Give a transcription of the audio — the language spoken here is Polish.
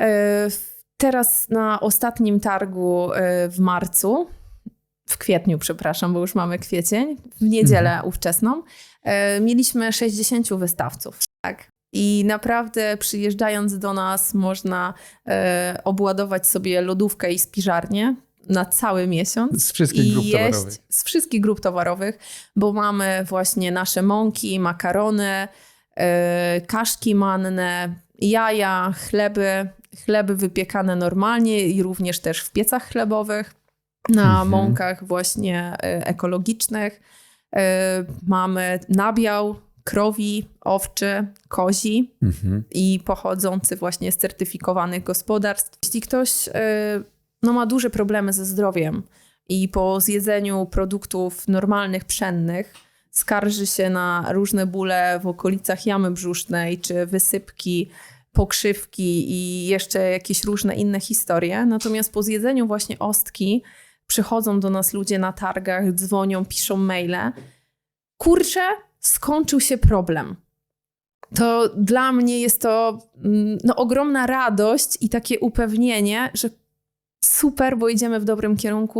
E, Teraz na ostatnim targu e, w marcu, w kwietniu, przepraszam, bo już mamy kwiecień, w niedzielę ówczesną, e, mieliśmy 60 wystawców. Tak. I naprawdę przyjeżdżając do nas można e, obładować sobie lodówkę i spiżarnię na cały miesiąc Z wszystkich i grup jeść towarowych. z wszystkich grup towarowych, bo mamy właśnie nasze mąki, makarony, e, kaszki manne, jaja, chleby, chleby wypiekane normalnie i również też w piecach chlebowych, na Mhm. mąkach właśnie e, ekologicznych. E, Mamy nabiał krowi, owczy, kozi Mhm. i pochodzący właśnie z certyfikowanych gospodarstw. Jeśli ktoś e, no, ma duże problemy ze zdrowiem i po zjedzeniu produktów normalnych, pszennych skarży się na różne bóle w okolicach jamy brzusznej, czy wysypki, pokrzywki i jeszcze jakieś różne inne historie. Natomiast po zjedzeniu właśnie ostki przychodzą do nas ludzie na targach, dzwonią, piszą maile. Kurczę, skończył się problem to dla mnie jest to mm, no, ogromna radość i takie upewnienie, że super, bo idziemy w dobrym kierunku.